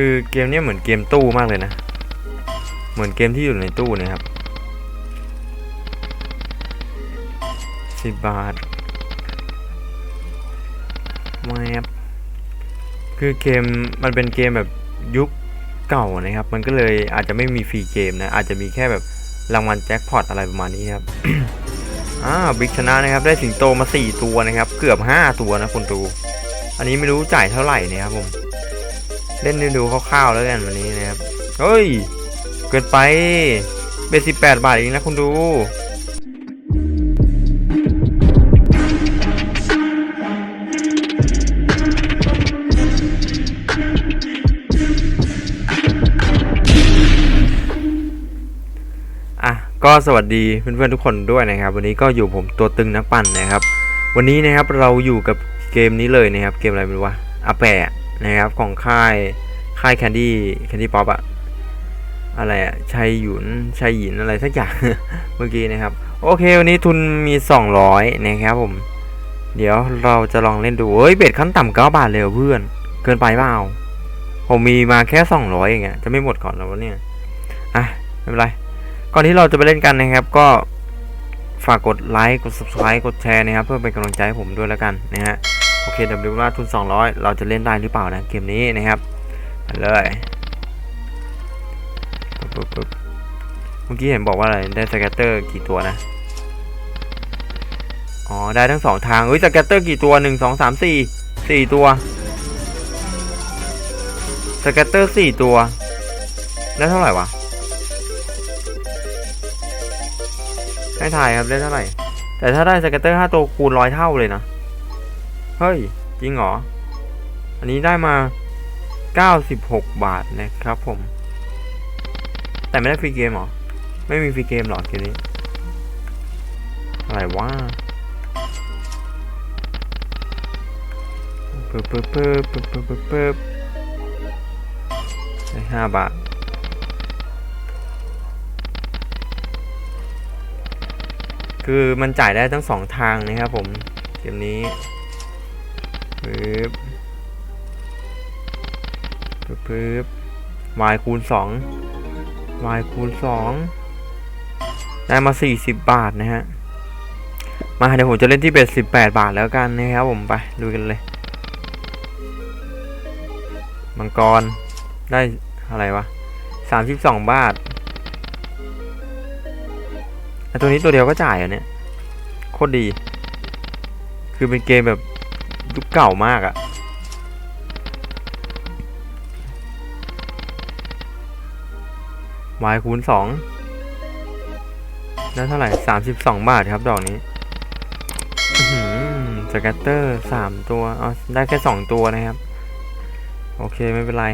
คือเกมนี้เหมือนเกมตู้มากเลยนะ เหมือนเกมที่อยู่ในตู้เนะครับสิบบาทแมปคือเกมมันเป็นเกมแบบยุคเก่านะครับ มันก็เลยอาจจะไม่มีฟรีเกมนะ อาจจะมีแค่แบบรางวัลแจ็คพอตอะไรประมาณนี้ครับอ่าบิ๊กชนะนะครับ ได้สิงโตมา 4 ตัวนะครับ เกือบ 5 ตัวนะคุณดู อันนี้ไม่รู้จ่ายเท่าไหร่นะครับผม เล่นดูๆคร่าวๆแล้วกันวันนี้นะครับ เฮ้ย เกินไปเบสิบแปดบาทเองนะคุณดูอะก็สวัสดีเพื่อนๆทุกคนด้วยนะครับ วันนี้ก็อยู่ผมตัวตึงนักปั่นนะครับ วันนี้นะครับเราอยู่กับเกมนี้เลยนะครับ เกมอะไรไม่รู้วะอาแปะ นะครับของค่ายค่ายแคนดี้แคนดี้ป๊อปอะอะไรอะชัยหยุนชัยหยินอะไรสักอย่างเมื่อกี้นะครับ โอเควันนี้ทุนมี 200 นะครับผม เดี๋ยวเราจะลองเล่นดูเฮ้ยเบ็ดขั้นต่ำเก้าบาทเลยเพื่อน เกินไปเปล่าผมมีมาแค่ 200เองอะจะไม่หมดก่อนแล้วเนี่ยอะไม่เป็นไร ก่อนที่เราจะไปเล่นกันนะครับก็ฝากกดไลค์กด subscribe กดแชร์นะครับเพื่อเป็นกำลังใจให้ผมด้วยแล้วกันนะฮะ โอเคเดี๋ยวดูว่าทุน 200 เราจะเล่นได้หรือเปล่านะเกมนี้นะครับไปเลยปึ๊บปึ๊บเมื่อกี้เห็นบอกว่าอะไรได้สแกตเตอร์กี่ตัวนะ อ๋อ ได้ทั้งสองทางเฮ้ยสแกตเตอร์กี่ตัวหนึ่งสองสามสี่สี่ตัวสแกตเตอร์สี่ตัว ได้เท่าไหร่วะให้ถ่ายครับได้เท่าไหร่ แต่ถ้าได้สเก็ตเตอร์ห้าตัวคูณร้อยเท่าเลยนะ เฮ้ย จริงเหรอ อันนี้ได้มา 96 บาทนะครับผม แต่ไม่ได้ฟรีเกมเหรอ ไม่มีฟรีเกมเหรอเกมนี้ อะไรวะปึ๊บปึ๊บปึ๊บปึ๊บปึ๊บปึ๊บปึ๊บได้ห้าบาทคือมันจ่ายได้ทั้งสองทางนะครับผมเกมนี้ ปึ๊บปึ๊บปึ๊บ y คูณ2 y คูณ2ได้มา 40 บาทนะฮะ มาเดี๋ยวผมจะเล่นที่เบ็ด18 บาทแล้วกันนะครับผมไปดูกันเลย มังกรได้อะไรวะ 32 บาทไอตัวนี้ตัวเดียวก็จ่ายอะเนี่ย โคตรดี คือเป็นเกมแบบ ยุคเก่ามากอะวายคูณสองได้เท่าไหร่สามสิบสองบาทครับดอกนี้สแกตเตอร์สามตัวอ๋อได้แค่สองตัวนะครับ โอเคไม่เป็นไร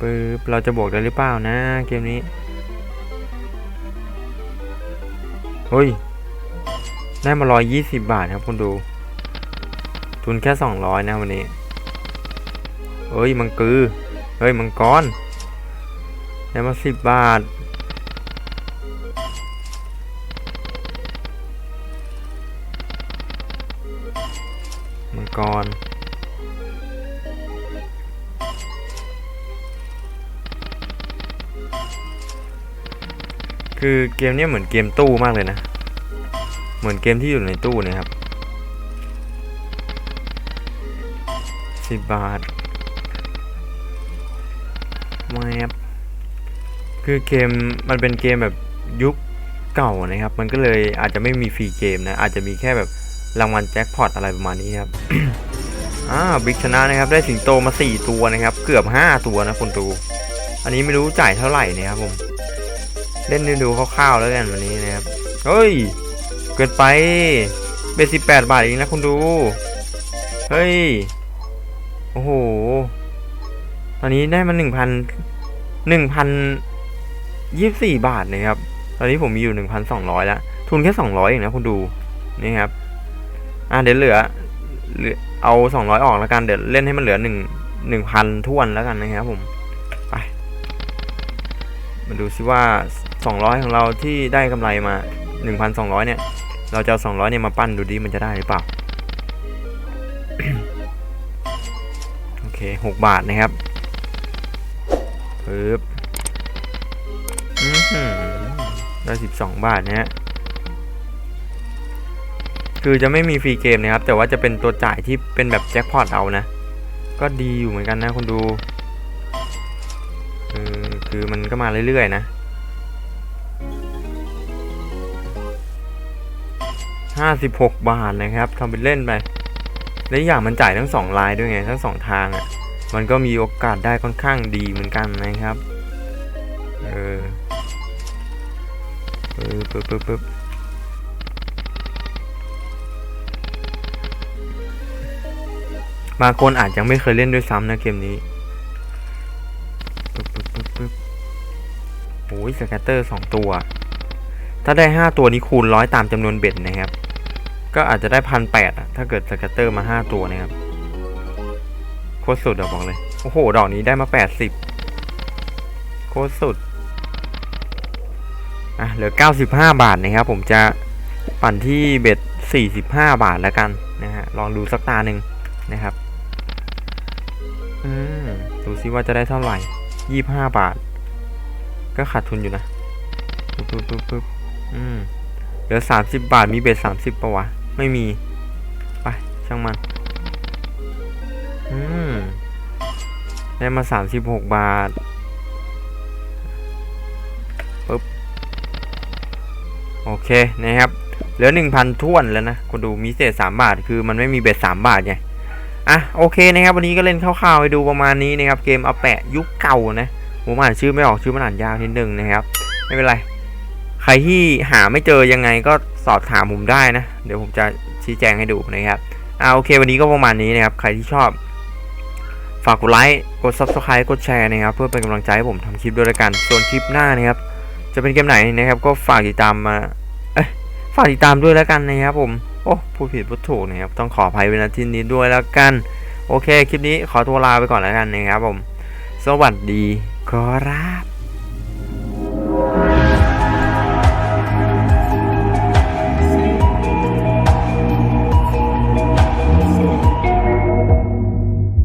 ปึ๊บเราจะบวกได้หรือเปล่านะเกมนี้ เฮ้ย ได้มาร้อยยี่สิบาทครับคุณดู ทุนแค่สองร้อยนะวันนี้ เฮ้ย มังกือ เฮ้ย มังกร ได้มาสิบาท มังกรคือเกมนี้เหมือนเกมตู้มากเลยนะ เหมือนเกมที่อยู่ในตู้นะครับสิบบาทแมปคือเกมมันเป็นเกมแบบยุคเก่านะครับ มันก็เลยอาจจะไม่มีฟรีเกมนะ อาจจะมีแค่แบบรางวัลแจ็คพอตอะไรประมาณนี้ครับอ่าบิ๊กชนะนะครับ ได้สิงโตมา 4 ตัวนะครับ เกือบ 5 ตัวนะคุณดู อันนี้ไม่รู้จ่ายเท่าไหร่นะครับผม เล่นดูคร่าวๆแล้วกันวันนี้นะครับ เฮ้ย เกินไปเบสิบแปดบาทเองนะคุณดู เฮ้ย โอ้โห ตอนนี้ได้มาหนึ่งพันหนึ่งพันยี่สิบสี่บาทนะครับ ตอนนี้ผมมีอยู่หนึ่งพันสองร้อยแล้ว ทุนแค่สองร้อยเองนะคุณดู นี่ครับ อะเดี๋ยวเหลือเหลือ เอาสองร้อยออกแล้วกัน เดี๋ยวเล่นให้มันเหลือหนึ่งหนึ่งพันทวนแล้วกันนะครับผม ไป มาดูซิว่า200ของเราที่ได้กำไรมา 1,200 เนี่ย เราจะเอา200 เนี่ยมาปั้นดูดิมันจะได้หรือเปล่าหกบาทนะครับปึ๊บได้สิบสองบาทนะฮะคือจะไม่มีฟรีเกมนะครับ แต่ว่าจะเป็นตัวจ่ายที่เป็นแบบแจ็คพอตเอานะ ก็ดีอยู่เหมือนกันนะคนดูคือมันก็มาเรื่อยๆนะ ห้าสิบหกบาทนะครับทำเป็นเล่นไปและอย่างมันจ่ายทั้งสองลายด้วยไงทั้งสองทางอะ่ะมันก็มีโอกาสได้ค่อนข้างดีเหมือนกันนะครับเออเออปึ๊บปึ๊บปึ๊บบางคนอาจยังไม่เคยเล่นด้วยซ้ำนะเกมนี้ปึ๊บปึ๊บปึ๊บปึ๊บโอ้ยสแกตเตอร์สองตัว ถ้าได้ห้าตัวนี้คูณร้อยตามจำนวนเบ็ดนะครับ ก็อาจจะได้พันแปดถ้าเกิดสแกตเตอร์มาห้าตัวนะครับโคตรสุดอะบอกเลย โอ้โห ดอกนี้ได้มาแปดสิบโคตรสุด อะ เหลือเก้าสิบห้าบาทนะครับ ผมจะปั่นที่เบ็ดสี่สิบห้าบาทแล้วกันนะฮะ ลองดูสักตาหนึ่งนะครับ อืม ดูซิว่าจะได้เท่าไหร่ยี่ห้าบาท ก็ขาดทุนอยู่นะปึ๊บปึ๊บปึ๊บปึ๊บ อืมเหลือสามสิบบาทมีเบ็ดสามสิบปะวะ ไม่มี ไป ช่างมัน อืม ได้มาสามสิบหกบาทปึ๊บ โอเค นะครับ เหลือหนึ่งพันท้วนแล้วนะคุณดูมีเศษสามบาท คือมันไม่มีเบ็ดสามบาทไงอะโอเคนะครับวันนี้ก็เล่นคร่าวๆไปดูประมาณนี้นะครับเกมเอาแปะยุคเก่านะผมอ่านชื่อไม่ออกชื่อมันอ่านยากนิดนึงนะครับ ไม่เป็นไร ใครที่หาไม่เจอยังไงก็สอบถามผมได้นะ เดี๋ยวผมจะชี้แจงให้ดูนะครับอ่าโอเค วันนี้ก็ประมาณนี้นะครับ ใครที่ชอบ ฝากกดไลค์กด subscribe กดแชร์นะครับ เพื่อเป็นกำลังใจให้ผมทำคลิปด้วยละกัน ส่วนคลิปหน้านะครับ จะเป็นเกมไหนนะครับ ก็ฝากติดตามมาเอ้ฝากติดตามด้วยแล้วกันนะครับผม โอ้พูดผิดพูดถูกนะครับ ต้องขออภัยเวลาที่นี้ด้วยแล้วกัน โอเค คลิปนี้ขอตัวลาไปก่อนแล้วกันนะครับผม สวัสดีครับ